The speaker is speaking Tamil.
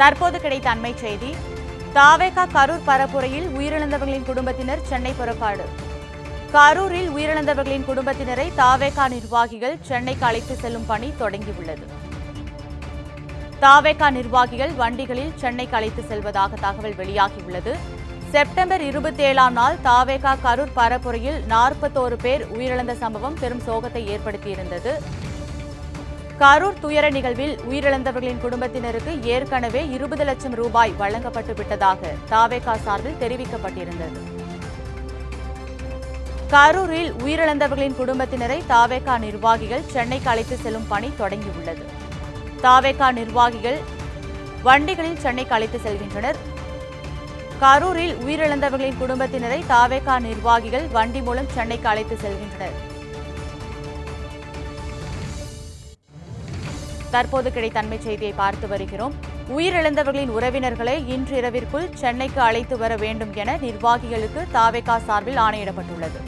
தற்போது கிடைத்த அண்மை செய்தி தாவேகா கரூர் பரப்புரையில் உயிரிழந்தவர்களின் குடும்பத்தினர் சென்னை புறப்பாடு. கரூரில் உயிரிழந்தவர்களின் குடும்பத்தினரை தாவேகா நிர்வாகிகள் சென்னைக்கு அழைத்து செல்லும் பணி தொடங்கியுள்ளது. தாவேகா நிர்வாகிகள் வண்டிகளில் சென்னைக்கு அழைத்து செல்வதாக தகவல் வெளியாகியுள்ளது. செப்டம்பர் இருபத்தி ஏழாம் நாள் தாவேகா கரூர் பரப்புரையில் நாற்பத்தோரு பேர் உயிரிழந்த சம்பவம் பெரும் சோகத்தை ஏற்படுத்தியிருந்தது. கரூர் துயர நிகழ்வில் உயிரிழந்தவர்களின் குடும்பத்தினருக்கு ஏற்கனவே இருபது லட்சம் ரூபாய் வழங்கப்பட்டு விட்டதாக தாவேகா சார்பில் தெரிவிக்கப்பட்டிருந்தது. கரூரில் உயிரிழந்தவர்களின் குடும்பத்தினரை தாவேகா நிர்வாகிகள் சென்னைக்கு அழைத்து செல்லும் பணி தொடங்கியுள்ளது. தாவேகா நிர்வாகிகள் வண்டிகளில் சென்னைக்கு அழைத்து செல்கின்றனர். கரூரில் உயிரிழந்தவர்களின் குடும்பத்தினரை தாவேகா நிர்வாகிகள் வண்டி மூலம் சென்னைக்கு அழைத்து செல்கின்றனர். தற்போது கிடைத்த அண்மை செய்தியை பார்த்து வருகிறோம். உயிரிழந்தவர்களின் உறவினர்களை இன்று இரவிற்குள் சென்னைக்கு அழைத்து வர வேண்டும் என நிர்வாகிகளுக்கு தாவேகா சார்பில் ஆணையிடப்பட்டுள்ளது.